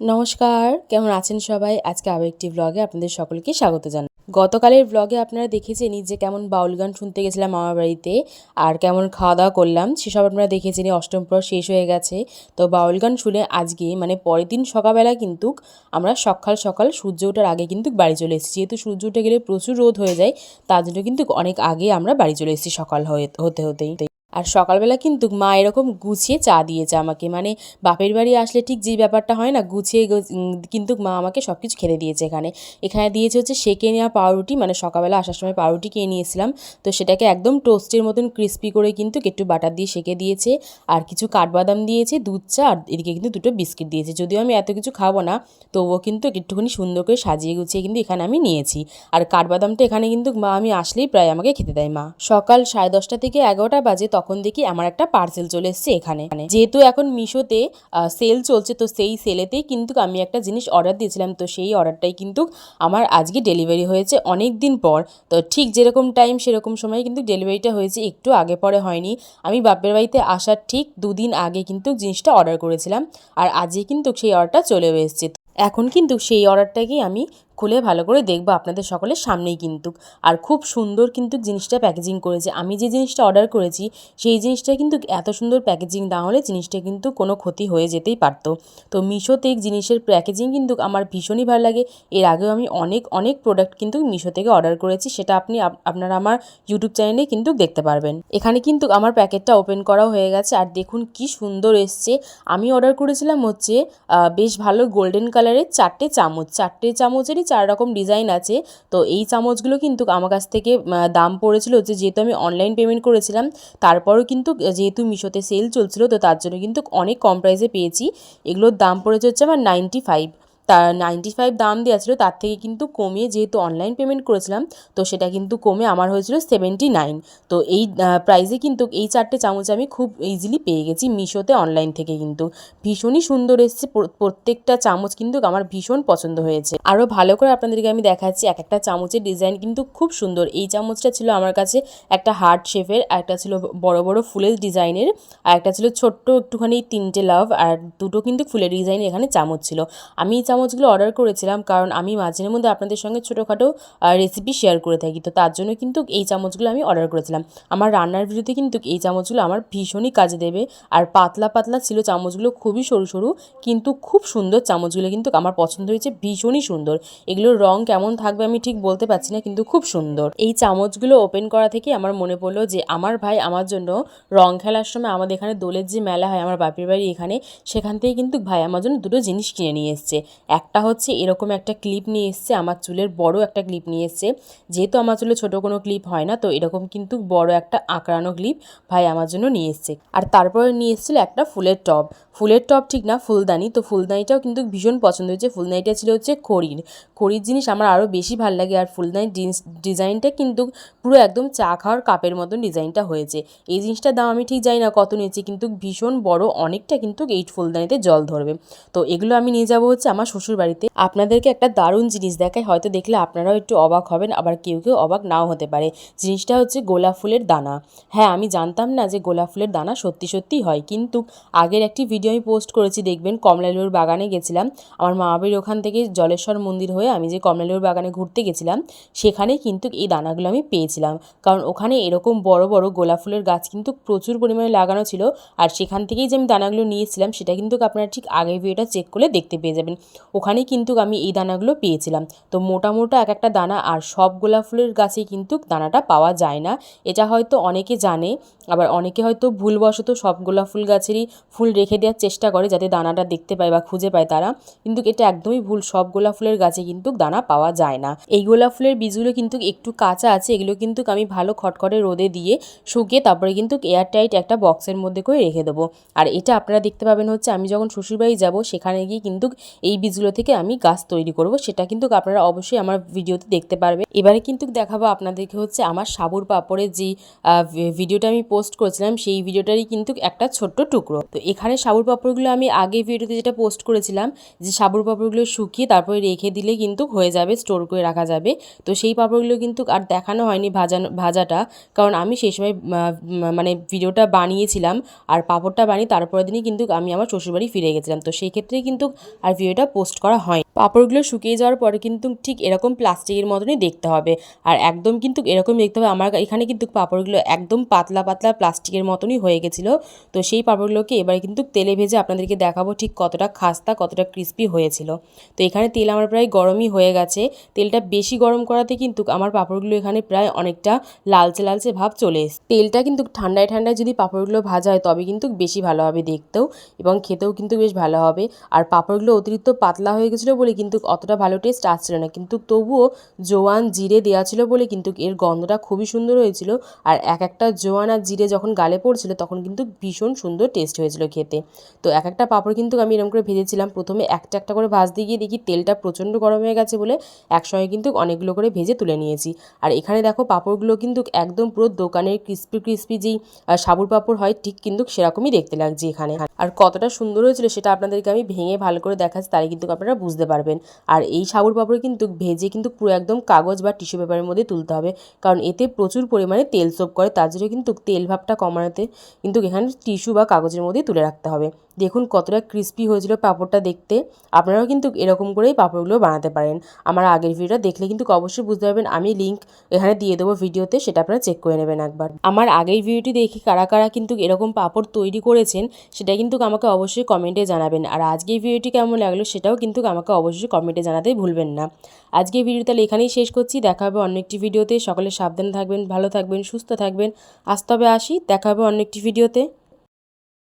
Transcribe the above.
নমস্কার, কেমন আছেন সবাই? আজকে আরও একটি ব্লগে আপনাদের সকলকে স্বাগত জানাই গতকালের ব্লগে আপনারা দেখেছেনই যে কেমন বাউল গান শুনতে গেছিলাম মামার বাড়িতে আর কেমন খাওয়া দাওয়া করলাম, সেসব আপনারা দেখেছেনই, অষ্টম প্রহর শেষ হয়ে গেছে। তো বাউল গান শুনে আজকে মানে পরের দিন সকালবেলা কিন্তু আমরা সকাল সকাল সূর্য ওঠার আগে কিন্তু বাড়ি চলে এসেছি। যেহেতু সূর্য উঠে গেলে প্রচুর রোদ হয়ে যায়, তার জন্য কিন্তু অনেক আগে আমরা বাড়ি চলে এসেছি সকাল হতে হতেই। আর সকালবেলা কিন্তু মা এরকম গুছিয়ে চা দিয়েছে আমাকে। মানে বাপের বাড়ি আসলে ঠিক যেই ব্যাপারটা হয় না, গুছিয়ে কিন্তু মা আমাকে সব কিছু খেতে দিয়েছে এখানে। এখানে দিয়েছে হচ্ছে সেকে নেওয়া পাউরুটি মানে সকালবেলা আসার সময় পাউরুটি কিনে নিয়েছিলাম। তো সেটাকে একদম টোস্টের মতন ক্রিস্পি করে কিন্তু একটু বাটার দিয়ে সেকে দিয়েছে। আর কিছু কাঠবাদাম দিয়েছে, দুধ চা, আর এদিকে কিন্তু দুটো বিস্কিট দিয়েছে। যদিও আমি এত কিছু খাব না, তবুও কিন্তু একটুখানি সুন্দর করে সাজিয়ে গুছিয়ে কিন্তু এখানে আমি নিয়েছি। আর কাঠবাদামটা এখানে কিন্তু মা আমি আসলেই প্রায় আমাকে খেতে দেয় মা। সকাল সাড়ে দশটা থেকে এগারোটা বাজে তখন দেখি আমার একটা পার্সেল চলে এসেছে এখানে। যেহেতু এখন মিশোতে সেল চলছে, তো সেই সেলেতেই কিন্তু আমি একটা জিনিস অর্ডার দিয়েছিলাম। তো সেই অর্ডারটাই কিন্তু আমার আজকে ডেলিভারি হয়েছে অনেক দিন পর। তো ঠিক যেরকম টাইম সেরকম সময় কিন্তু ডেলিভারিটা হয়েছে, একটু আগে পরে হয়নি। আমি বাপের বাড়িতে আসার ঠিক দুদিন আগে কিন্তু জিনিসটা অর্ডার করেছিলাম। আর আজকে কিন্তু সেই অর্ডারটা চলেও এসেছে। এখন কিন্তু সেই অর্ডারটাকেই আমি খুলে ভালো করে দেখব আপনাদের সকলের সামনেই কিন্তু। আর খুব সুন্দর কিন্তু জিনিসটা প্যাকেজিং করেছে। আমি যে জিনিসটা অর্ডার করেছি, সেই জিনিসটা কিন্তু এত সুন্দর প্যাকেজিং না হলে জিনিসটা কিন্তু কোনো ক্ষতি হয়ে যেতেই পারতো। তো মিশোতে জিনিসের প্যাকেজিং কিন্তু আমার ভীষণই ভালো লাগে। এর আগেও আমি অনেক অনেক প্রোডাক্ট কিন্তু মিশো থেকে অর্ডার করেছি। সেটা আপনি, আপ- আপনারা আমার ইউটিউব চ্যানেলে কিন্তু দেখতে পারবেন। এখানে কিন্তু আমার প্যাকেটটা ওপেন করাও হয়ে গেছে। আর দেখুন কি সুন্দর এসছে। আমি অর্ডার করেছিলাম হচ্ছে বেশ ভালো গোল্ডেন কালারের চারটে চামচ। চারটে চামচেরই চার রকম ডিজাইন আছে। তো এই চামচগুলো কিন্তু আমার কাছ থেকে দাম পড়েছিল যে যেহেতু আমি অনলাইন পেমেন্ট করেছিলাম, তারপরও কিন্তু যেহেতু মিশোতে সেল চলছিল, তো তার জন্য কিন্তু অনেক কম প্রাইসে পেয়েছি। এগুলোর দাম পড়েছে হচ্ছে আমার নাইনটি ফাইভ তা নাইনটি ফাইভ দাম দেওয়া ছিল তার থেকে কিন্তু কমিয়ে যেহেতু অনলাইন পেমেন্ট করেছিলাম, তো সেটা কিন্তু কমে আমার হয়েছিল সেভেন্টি নাইন তো এই প্রাইসে কিন্তু এই চারটে চামচ আমি খুব ইজিলি পেয়ে গেছি মিশোতে অনলাইন থেকে কিন্তু। ভীষণই সুন্দর এসছে, প্র- প্রত্যেকটা চামচ কিন্তু আমার ভীষণ পছন্দ হয়েছে। আরও ভালো করে আপনাদেরকে আমি দেখাচ্ছি, এক একটা চামচের ডিজাইন কিন্তু খুব সুন্দর। এই চামচটা ছিল আমার কাছে একটা হার্ট শেপের একটা ছিল বড় বড় ফুলের ডিজাইনের আর একটা ছিল ছোট্ট একটুখানি তিনটে লাভ আর দুটো কিন্তু ফুলের ডিজাইন এখানে চামচ ছিল। আমি এই চামচগুলো অর্ডার করেছিলাম, কারণ আমি মাঝে মধ্যে আপনাদের সঙ্গে ছোটোখাটো রেসিপি শেয়ার করে থাকি। তো তার জন্য কিন্তু এই চামচগুলো আমি অর্ডার করেছিলাম। আমার রান্নার ভিডিওতে কিন্তু এই চামচগুলো আমার ভীষণই কাজে দেবে। আর পাতলা পাতলা ছিল চামচগুলো খুবই সরু সরু, কিন্তু খুব সুন্দর চামচগুলো কিন্তু আমার পছন্দ হয়েছে, ভীষণই সুন্দর। এগুলোর রং কেমন থাকবে আমি ঠিক বলতে পারছি না, কিন্তু খুব সুন্দর। এই চামচগুলো ওপেন করা থেকে আমার মনে পড়ল যে, আমার ভাই আমার জন্য রং খেলার সময় আমাদের এখানে দোলের যে মেলা হয়, আমার বাপের বাড়ি এখানে, সেখান থেকে কিন্তু ভাই আমার জন্য দুটো জিনিস কিনে নিয়ে এসছে। একটা হচ্ছে এরকম একটা ক্লিপ নিয়ে এসছে, আমার চুলের বড় একটা ক্লিপ নিয়ে এসছে। যেহেতু আমার চুলে ছোটো কোনো ক্লিপ হয় না, তো এরকম কিন্তু বড় একটা আঁকড়ানো ক্লিপ ভাই আমার জন্য নিয়ে এসছে। আর তারপরে নিয়ে এসেছিল একটা ফুলের টব। ফুলের টব ঠিক না, ফুলদানি। তো ফুলদানিটাও কিন্তু ভীষণ পছন্দ হয়েছে। ফুলদানিটা ছিল হচ্ছে খড়ির। খড়ির জিনিস আমার আরও বেশি ভালো লাগে। আর ফুলদানির ডিজাইনটা কিন্তু পুরো একদম চা খাওয়ার কাপের মতন ডিজাইনটা হয়েছে। এই জিনিসটার দাম আমি ঠিক জানি না কত নিয়েছি, কিন্তু ভীষণ বড় অনেকটা কিন্তু এই ফুলদানিতে জল ধরবে। তো এগুলো আমি নিয়ে যাব হচ্ছে আমার শ্বশুর বাড়িতে আপনাদেরকে একটা দারুণ জিনিস দেখায়। হয়তো দেখলে আপনারাও একটু অবাক হবেন, আবার কেউ কেউ অবাক নাও হতে পারে। জিনিসটা হচ্ছে গোলাপ ফুলের দানা। হ্যাঁ আমি জানতাম না যে গোলাপ ফুলের দানা সত্যি সত্যিই হয়, কিন্তু আগের একটি ভিডিও আমি পোস্ট করেছি, দেখবেন কমলালেবুর বাগানে গেছিলাম। আমার মা বাড়ির ওখান থেকে জলেশ্বর মন্দির হয়ে আমি যে কমলালেবুর বাগানে ঘুরতে গেছিলাম সেখানে কিন্তু এই দানাগুলো আমি পেয়েছিলাম। কারণ ওখানে এরকম বড় বড় গোলাপ ফুলের গাছ কিন্তু প্রচুর পরিমাণে লাগানো ছিল, আর সেখান থেকেই যে আমি দানাগুলো নিয়েছিলাম সেটা কিন্তু আপনারা ঠিক আগের ভিডিওটা চেক করলে দেখতে পেয়ে যাবেন। ওখানেই কিন্তু আমি এই দানাগুলো পেয়েছিলাম। তো মোটা মোটা এক একটা দানা আর সব গোলাপ ফুলের গাছেই কিন্তু দানাটা পাওয়া যায় না। এটা হয়তো অনেকে জানে, আবার অনেকে হয়তো ভুলবশত সব গোলাপ ফুল গাছেরই ফুল রেখে দেওয়ার চেষ্টা করে যাতে দানাটা দেখতে পায় বা খুঁজে পায় তারা। কিন্তু এটা একদমই ভুল, সব গোলাপ ফুলের গাছে কিন্তু দানা পাওয়া যায় না। এই গোলাপ ফুলের বীজগুলো কিন্তু একটু কাঁচা আছে, এগুলো কিন্তু আমি ভালো খটখটে রোদে দিয়ে শুকিয়ে তারপরে কিন্তু এয়ার টাইট একটা বক্সের মধ্যে করে রেখে দেবো। আর এটা আপনারা দেখতে পাবেন হচ্ছে, আমি যখন শ্বশুরবাড়ি যাব, সেখানে গিয়ে কিন্তু এই বীজগুলো থেকে আমি গাছ তৈরি করব, সেটা কিন্তু আপনারা অবশ্যই আমার ভিডিওতে দেখতে পারবে এবারে কিন্তু দেখাবো আপনাদেরকে হচ্ছে আমার সাবুর পাপড়ের যে ভিডিওটা আমি পোস্ট করেছিলাম, সেই ভিডিওটারই কিন্তু একটা ছোট্ট টুকরো। তো এখানে সাবুর পাপড়গুলো আমি আগে ভিডিওতে যেটা পোস্ট করেছিলাম, যে সাবুর পাপড়গুলো শুকিয়ে তারপরে রেখে দিলে কিন্তু হয়ে যাবে, স্টোর করে রাখা যাবে। তো সেই পাপড়গুলো কিন্তু আর দেখানো হয়নি ভাজানো, ভাজাটা, কারণ আমি সেই সময় মানে ভিডিওটা বানিয়েছিলাম, আর পাপড়টা বানিয়ে তারপরের দিনই কিন্তু আমি আমার শ্বশুরবাড়ি ফিরে গেছিলাম। তো সেই ক্ষেত্রে কিন্তু আর ভিডিওটা পোস্ট করা হয় পাপড়গুলো শুকিয়ে যাওয়ার পরে কিন্তু ঠিক এরকম প্লাস্টিকের মতনই দেখতে হবে। আর একদম কিন্তু এরকম দেখতে হবে। আমার এখানে কিন্তু পাপড়গুলো একদম পাতলা পাতলা প্লাস্টিকের মতনই হয়ে গেছিল। তো সেই পাপড়গুলোকে এবারে কিন্তু তেলে ভেজে আপনাদেরকে দেখাবো ঠিক কতটা খাস্তা, কতটা ক্রিস্পি হয়েছিল। তো এখানে তেল আমার প্রায় গরমই হয়ে গেছে। তেলটা বেশি গরম করাতে কিন্তু আমার পাপড়গুলো এখানে প্রায় অনেকটা লালচে লালচে ভাব চলে এসছে। তেলটা কিন্তু ঠান্ডায় ঠান্ডায় যদি পাপড়গুলো ভাজা হয় তবে কিন্তু বেশি ভালো হবে দেখতেও এবং খেতেও কিন্তু বেশ ভালো হবে। আর পাপড়গুলো অতিরিক্ত পাতলা হয়ে গেছিল বলে কিন্তু অতটা ভালো টেস্ট আসছিল না। কিন্তু তবুও জোয়ান জিরে দেওয়া ছিল বলে কিন্তু এর গন্ধটা খুবই সুন্দর হয়েছিল। আর এক একটা জোয়ান আর জিরে যখন গালে পড়ছিল তখন কিন্তু ভীষণ সুন্দর টেস্ট হয়েছিল খেতে। তো এক একটা পাঁপড় কিন্তু আমি এরকম করে ভেজেছিলাম। প্রথমে একটা একটা করে ভাজতে গিয়ে দেখি তেলটা প্রচণ্ড গরম হয়ে গেছে বলে একসঙ্গে কিন্তু অনেকগুলো করে ভেজে তুলে নিয়েছি। আর এখানে দেখো পাঁপড়গুলো কিন্তু একদম পুরো দোকানের ক্রিস্পি ক্রিস্পি যেই সাবুর পাঁপড় হয় ঠিক কিন্তু সেরকমই দেখতে লাগছে এখানে। আর কতটা সুন্দর হয়েছিল সেটা আপনাদেরকে আমি ভেঙে ভালো করে দেখাচ্ছি তাহলে কিন্তু আপনারা বুঝতে পারবেন। আর এই সাবুর পাপড় কিন্তু ভেজে কিন্তু পুরো একদম কাগজ বা টিস্যু পেপারের মধ্যে তুলতে হবে। কারণ এতে প্রচুর পরিমাণে তেল সোপ করে, তার জন্য কিন্তু তেল ভাবটা কমানোতে কিন্তু এখানে টিস্যু বা কাগজের মধ্যেই তুলে রাখতে হবে। দেখুন কতটা ক্রিস্পি হয়েছিল পাঁপড়টা দেখতে। আপনারাও কিন্তু এরকম করেই পাঁপড়গুলো বানাতে পারেন। আমার আগের ভিডিওটা দেখলে কিন্তু অবশ্যই বুঝতে পারবেন। আমি লিঙ্ক এখানে দিয়ে দেবো ভিডিওতে সেটা আপনারা চেক করে নেবেন একবার। আমার আগের ভিডিওটি দেখে কারা কারা কিন্তু এরকম পাঁপড় তৈরি করেছেন, সেটা কিন্তু আমাকে অবশ্যই কমেন্টে জানাবেন। আর আজকের ভিডিওটি কেমন লাগল সেটাও কিন্তু আমাকে অবশ্যই কমেন্টে জানাতে ভুলবেন না। আজকের ভিডিও তাহলে এখানেই শেষ করছি। দেখা হবে অন্য একটি ভিডিওতে সকলে সাবধানে থাকবেন, ভালো থাকবেন, সুস্থ থাকবেন। আজ তবে আসি। দেখা হবে অন্য একটি ভিডিওতে